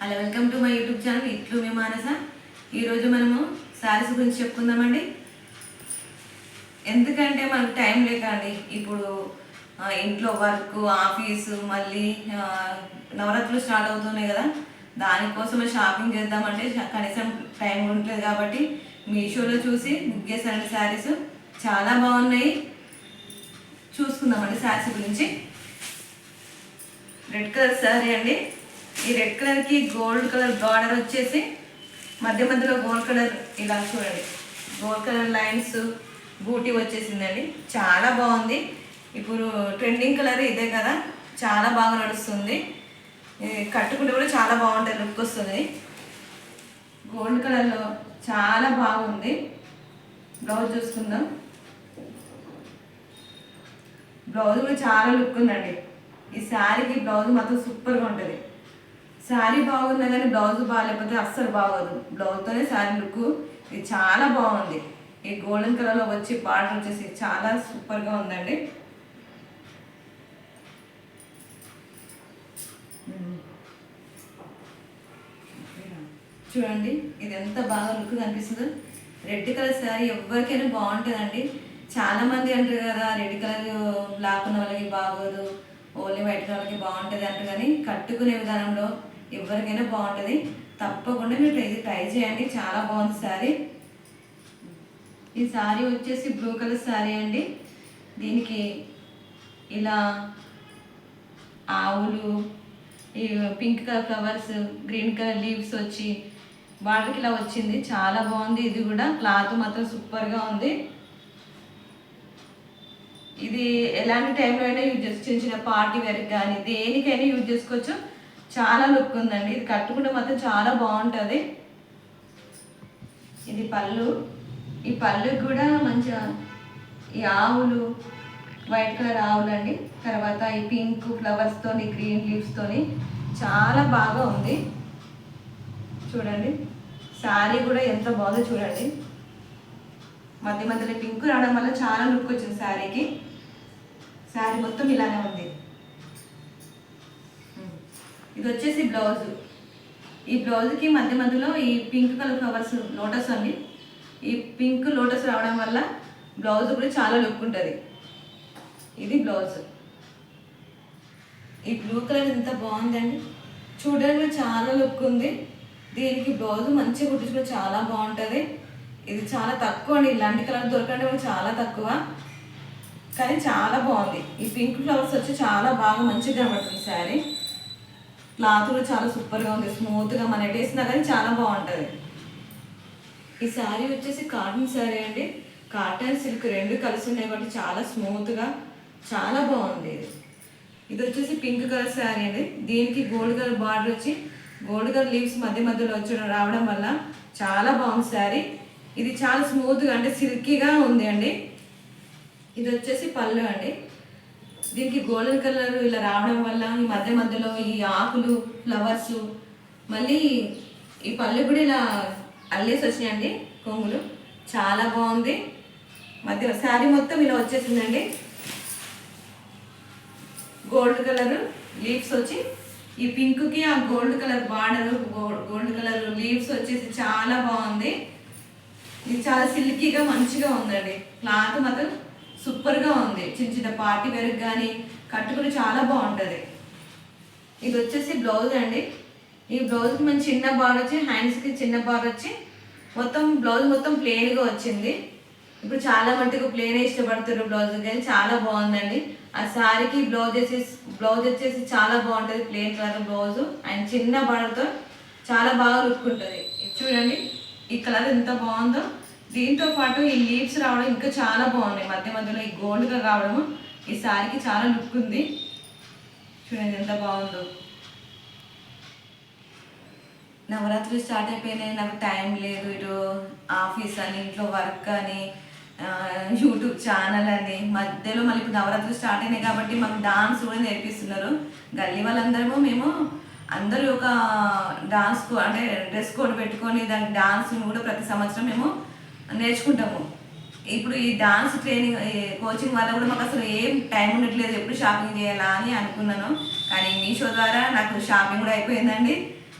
Hello welcome to my YouTube channel ఇట్లు మీ మానస. ఈరోజు మనము శారీస్ గురించి చెప్పుకుందామండి. ఎందుకంటే మనకు టైం లేక అండి ఇప్పుడు ఇంట్లో వర్క్ ఆఫీసు మళ్ళీ నవరాత్రులు స్టార్ట్ అవుతున్నాయి కదా. దానికోసమే షాపింగ్ చేద్దామంటే కనీసం టైం ఉండలేదు కాబట్టి మీషోలో చూసి బుక్ చేశానండి శారీస్ చాలా బాగున్నాయి. చూసుకుందామండి శారీస్ గురించి. రెడ్ కలర్ శారీ అండి. ఈ రెడ్ కలర్కి గోల్డ్ కలర్ బార్డర్ వచ్చేసి మధ్య మధ్యలో గోల్డ్ కలర్ ఇలా చూడండి. గోల్డ్ కలర్ లైన్స్ బూటీ వచ్చేసిందండి. చాలా బాగుంది. ఇప్పుడు ట్రెండింగ్ కలర్ ఇదే కదా. చాలా బాగా నడుస్తుంది. కట్టుకుంటే కూడా చాలా బాగుంటుంది లుక్ వస్తుంది. గోల్డ్ కలర్లో చాలా బాగుంది. బ్లౌజ్ చూసుకుందాం. బ్లౌజ్ కూడా చాలా లుక్ ఉందండి. ఈ శారీకి బ్లౌజ్ మాత్రం సూపర్గా ఉంటుంది. శారీ బాగుందా కానీ బ్లౌజ్ బాగాలేకపోతే అస్సలు బాగోదు. బ్లౌజ్తోనే శారీ లుక్. ఇది చాలా బాగుంది. ఈ గోల్డెన్ కలర్లో వచ్చి బార్డర్ వచ్చేసి చాలా సూపర్గా ఉందండి. చూడండి ఇది ఎంత బాగా లుక్ కనిపిస్తుందో. రెడ్ కలర్ శారీ ఎవరికైనా బాగుంటుందండి. చాలామంది అంటారు కదా రెడ్ కలర్ బ్లాక్ ఉన్న వాళ్ళకి బాగోదు ఓన్లీ వైట్ వాళ్ళకి బాగుంటుంది అంటారు కానీ కట్టుకునే విధానంలో ఎవరికైనా బాగుంటుంది. తప్పకుండా మీరు ఇది ట్రై చేయండి. చాలా బాగుంది శారీ ఈ శారీ వచ్చేసి బ్లూ కలర్ శారీ అండి. దీనికి ఇలా ఆవులు ఈ pink colour flowers green colour leaves వచ్చి బార్డర్కి ఇలా వచ్చింది. చాలా బాగుంది. ఇది కూడా క్లాత్ మాత్రం సూపర్గా ఉంది. ఇది ఎలాంటి టైంలో అయినా యూజ్ చేసుకోవచ్చు చిన్న చిన్న పార్టీ వేర్కి కానీ దేనికైనా యూజ్ చేసుకోవచ్చు. చాలా లుక్ ఉందండి. ఇది కట్టుకుంటే మాత్రం చాలా బాగుంటుంది. ఇది పళ్ళు. ఈ పళ్ళుకి కూడా మంచిగా ఈ ఆవులు వైట్ కలర్ ఆవులు అండి తర్వాత ఈ పింక్ ఫ్లవర్స్తోని గ్రీన్ లీవ్స్తోని చాలా బాగా ఉంది. చూడండి. శారీ కూడా ఎంత బాగుందో చూడండి. మధ్య మధ్యలో పింక్ రావడం వల్ల చాలా లుక్ వచ్చింది శారీకి. శారీ మొత్తం ఇలానే ఉంది. ఇది వచ్చేసి బ్లౌజ్. ఈ బ్లౌజ్కి మధ్య మధ్యలో ఈ పింక్ కలర్ ఫ్లవర్స్ లోటస్ అండి. ఈ పింక్ లోటస్ రావడం వల్ల బ్లౌజ్ కూడా చాలా లుక్ ఉంటుంది. ఇది బ్లౌజ్. ఈ బ్లూ కలర్ ఎంత బాగుందండి. చూడడానికి చాలా లుక్ ఉంది. దీనికి బ్లౌజ్ మంచిగా కుట్టించుకుంటే చాలా బాగుంటుంది. ఇది చాలా తక్కువ అండి. ఇలాంటి కలర్ దొరకండి చాలా తక్కువ. కానీ చాలా బాగుంది. ఈ పింక్ ఫ్లవర్స్ వచ్చి చాలా బాగా మంచిగా కనబడుతుంది శారీ. క్లాత్ కూడా చాలా సూపర్గా ఉంది. స్మూత్గా మన ఎటు వేసినా కానీ చాలా బాగుంటుంది. ఈ శారీ వచ్చేసి కాటన్ శారీ అండి. కాటన్ సిల్క్ రెండు కలిసి ఉన్నాయి కాబట్టి చాలా స్మూత్గా చాలా బాగుంది ఇది. ఇది వచ్చేసి పింక్ కలర్ శారీ అండి. దీనికి గోల్డ్ కలర్ బార్డర్ వచ్చి గోల్డ్ కలర్ లీవ్స్ మధ్య మధ్యలో వచ్చి రావడం వల్ల చాలా బాగుంది శారీ. ఇది చాలా స్మూత్గా అంటే సిల్కీగా ఉంది అండి. ఇది వచ్చేసి పళ్ళు అండి. దీనికి గోల్డెన్ కలర్ ఇలా రావడం వల్ల ఈ మధ్య మధ్యలో ఈ ఆకులు ఫ్లవర్స్ మళ్ళీ ఈ పళ్ళు కూడా ఇలా అల్లేసి వచ్చినాయండి కొంగులు. చాలా బాగుంది. మధ్య శారీ మొత్తం ఇలా వచ్చేసిందండి. గోల్డ్ కలర్ లీవ్స్ వచ్చి ఈ పింక్కి ఆ gold colour border gold colour leaves వచ్చేసి చాలా బాగుంది. ఇది చాలా సిల్కీగా మంచిగా ఉందండి. క్లాత్ మాత్రం సూపర్గా ఉంది. చిన్న చిన్న పార్టీ వేర్కి కానీ కట్టుకుని చాలా బాగుంటుంది. ఇది వచ్చేసి బ్లౌజ్ అండి. ఈ బ్లౌజ్కి మంచి చిన్న బార్ వచ్చి హ్యాండ్స్కి చిన్న బార్ వచ్చి మొత్తం బ్లౌజ్ మొత్తం ప్లెయిన్గా వచ్చింది. ఇప్పుడు చాలా మట్టుకు ప్లెయిన్ ఇష్టపడుతున్నారు బ్లౌజ్ కానీ చాలా బాగుందండి. ఆ శారీకి బ్లౌజ్ వచ్చేసి బ్లౌజ్ వచ్చేసి చాలా బాగుంటుంది. ప్లెయిన్ కలర్ బ్లౌజ్ అండ్ చిన్న బార్డర్తో చాలా బాగా రుక్కుంటుంది ఉంటుంది. చూడండి ఈ కలర్ ఎంత బాగుందో. దీంతో పాటు ఈ లీవ్స్ రావడం ఇంకా చాలా బాగున్నాయి. మధ్య మధ్యలో ఈ గోల్డ్గా కావడము ఈ శారీకి చాలా లుక్ ఉంది. చూడండి ఎంత బాగుందో. నవరాత్రులు స్టార్ట్ అయిపోయినాయి. నాకు టైం లేదు. ఇటు ఆఫీస్ అని ఇంట్లో వర్క్ అని యూట్యూబ్ ఛానల్ అని. మధ్యలో మళ్ళీ ఇప్పుడు నవరాత్రులు స్టార్ట్ అయినాయి కాబట్టి మాకు డాన్స్ కూడా నేర్పిస్తున్నారు. గల్లీ వాళ్ళందరము మేము అందరూ ఒక డాన్స్ అంటే డ్రెస్ కోడ్ పెట్టుకొని దానికి డాన్స్ కూడా ప్రతి సంవత్సరం మేము నేర్చుకుంటాము. ఇప్పుడు ఈ డాన్స్ ట్రైనింగ్ ఈ కోచింగ్ వల్ల కూడా మాకు అసలు ఏం టైం ఉండట్లేదు. ఎప్పుడు షాపింగ్ చేయాలా అని అనుకున్నాను. కానీ మీషో ద్వారా నాకు షాపింగ్ కూడా అయిపోయిందండి.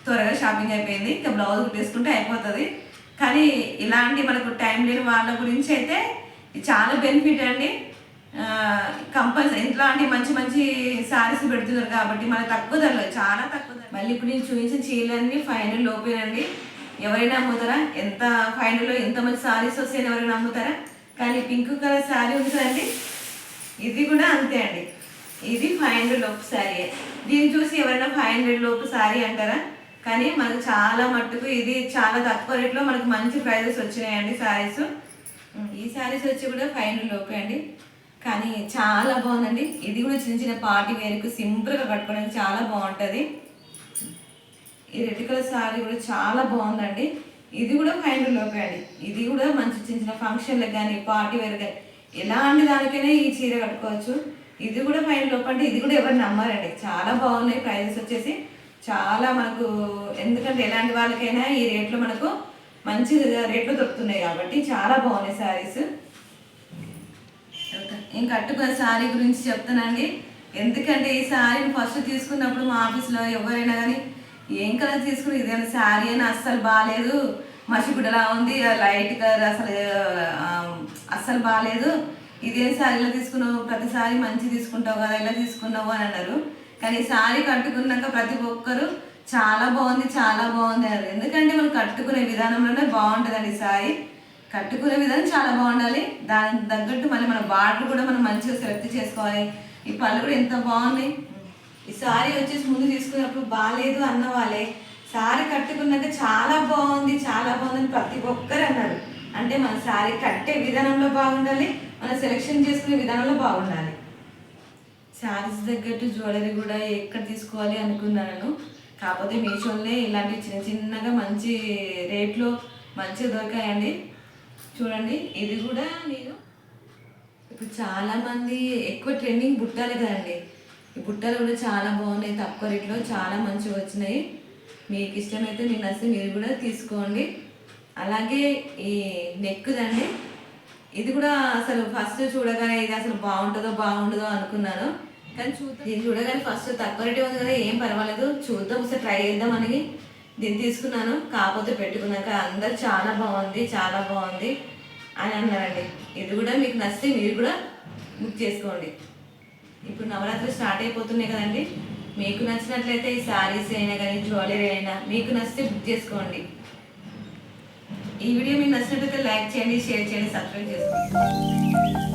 త్వరగా షాపింగ్ అయిపోయింది. ఇంకా బ్లౌజ్ కుట్టేసుకుంటే అయిపోతుంది. కానీ ఇలాంటి మనకు టైం లేని వాళ్ళ గురించి అయితే చాలా బెనిఫిట్ అండి. కంపల్సరీ ఇట్లాంటి మంచి మంచి సారీస్ పెడుతున్నారు కాబట్టి మనకు తక్కువ ధరలో చాలా తక్కువ ధర మళ్ళీ ఇప్పుడు నేను చూపించిన చీరలన్నీ ఫైవ్ హండ్రెడ్ లోపేనండి. ఎవరైనా అమ్ముతారా ఎంత ఫైనల్లో ఎంత మంచి సారీస్ వస్తాయని ఎవరైనా అమ్ముతారా కానీ పింక్ కలర్ శారీ ఉంది కదండి. ఇది కూడా అంతే అండి. ఇది ఫైవ్ హండ్రెడ్ లోపు శారీ దీన్ని చూసి ఎవరైనా ఫైవ్ హండ్రెడ్ లోపు శారీ అంటారా? కానీ మనకు చాలా మట్టుకు ఇది చాలా తక్కువ రేట్లో మనకు మంచి ప్రైజెస్ వచ్చినాయండి శారీస్ ఈ శారీస్ వచ్చి కూడా ఫైవ్ హండ్రెడ్ లోపే అండి. కానీ చాలా బాగుందండి. ఇది కూడా చిన్న చిన్న పార్టీ వేరుకు సింపుల్గా కట్టుకోవడానికి చాలా బాగుంటుంది. ఈ రెడ్ కలర్ శారీ కూడా చాలా బాగుందండి. ఇది కూడా ఫైవ్ హండ్రెడ్ లోపే అండి. ఇది కూడా మంచి చిన్న చిన్న ఫంక్షన్లకు కానీ పార్టీ వేర్ కానీ ఎలాంటి దానికైనా ఈ చీర కట్టుకోవచ్చు. ఇది కూడా ఫైవ్ హండ్రెడ్ లోపు అంటే ఇది కూడా ఎవరు నమ్మారండి. చాలా బాగున్నాయి ప్రైజెస్ వచ్చేసి. చాలా మనకు ఎందుకంటే ఎలాంటి వాళ్ళకైనా ఈ రేట్లో మనకు మంచి రేట్లు దొరుకుతున్నాయి కాబట్టి చాలా బాగున్నాయి శారీస్ నేను కట్టుకున్న శారీ గురించి చెప్తానండి. ఎందుకంటే ఈ శారీని ఫస్ట్ తీసుకున్నప్పుడు మా ఆఫీస్లో ఎవరైనా కానీ ఏం కలర్ తీసుకుని ఇదేనా శారీ అని అస్సలు బాగాలేదు మసిగుడ్డలా ఉంది లైట్ కలర్ అసలు అస్సలు బాగాలేదు ఇదేం శారీ ఇలా తీసుకున్నావు? ప్రతిసారి మంచి తీసుకుంటావు కదా ఇలా తీసుకున్నావు అని అన్నారు. కానీ ఈ శారీ కట్టుకున్నాక ప్రతి ఒక్కరు చాలా బాగుంది చాలా బాగుంది అన్నారు. ఎందుకంటే మనం కట్టుకునే విధానంలోనే బాగుంటుందండి ఈ శారీ. కట్టుకునే విధానం చాలా బాగుండాలి. దానికి తగ్గట్టు మళ్ళీ మన బార్డర్ కూడా మనం మంచిగా సెలెక్ట్ చేసుకోవాలి. ఈ పళ్ళు కూడా ఎంత బాగున్నాయి. ఈ సారీ వచ్చేసి ముందు తీసుకున్నప్పుడు బాగాలేదు అన్న వాళ్ళే సారీ కట్టుకున్నాక చాలా బాగుంది చాలా బాగుందని ప్రతి ఒక్కరు అన్నారు. అంటే మన సారీ కట్టే విధానంలో బాగుండాలి మన సెలెక్షన్ చేసుకునే విధానంలో బాగుండాలి. శారీస్ తగ్గట్టు జ్యువెలరీ కూడా ఎక్కడ తీసుకోవాలి అనుకున్నాను కాకపోతే మీషోలోనే ఇలాంటి చిన్న చిన్నగా మంచి రేట్లో మంచిగా దొరికాయండి. చూడండి ఇది కూడా నేను. ఇప్పుడు చాలామంది ఎక్కువ ట్రెండింగ్ బుట్టాలి కదండి. బుట్టలు కూడా చాలా బాగున్నాయి తక్కువ రేట్లో చాలా మంచిగా వచ్చినాయి. మీకు ఇష్టమైతే మీకు నచ్చితే మీరు కూడా తీసుకోండి. అలాగే ఈ నెక్దండి ఇది కూడా అసలు ఫస్ట్ చూడగానే ఇది అసలు బాగుంటుందో బాగుంటుందో అనుకున్నాను. కానీ చూద్దాం. ఇది చూడగానే ఫస్ట్ తక్కువ రేటే ఉంది కదా ఏం పర్వాలేదు. చూద్దాం ఒకసారి ట్రై చేద్దామని దీన్ని తీసుకున్నాను. కాకపోతే పెట్టుకున్నాక అందరు చాలా బాగుంది చాలా బాగుంది అని అన్నారండి. ఇది కూడా మీకు నచ్చితే మీరు కూడా బుక్ చేసుకోండి. ఇప్పుడు నవరాత్రి స్టార్ట్ అయిపోతున్నాయి కదండి. మీకు నచ్చినట్లయితే ఈ శారీస్ అయినా కానీ జ్యువెలరీ అయినా మీకు నచ్చితే బుక్ చేసుకోండి. ఈ వీడియో మీకు నచ్చినట్లయితే లైక్ చేయండి షేర్ చేయండి సబ్స్క్రైబ్ చేసుకోండి.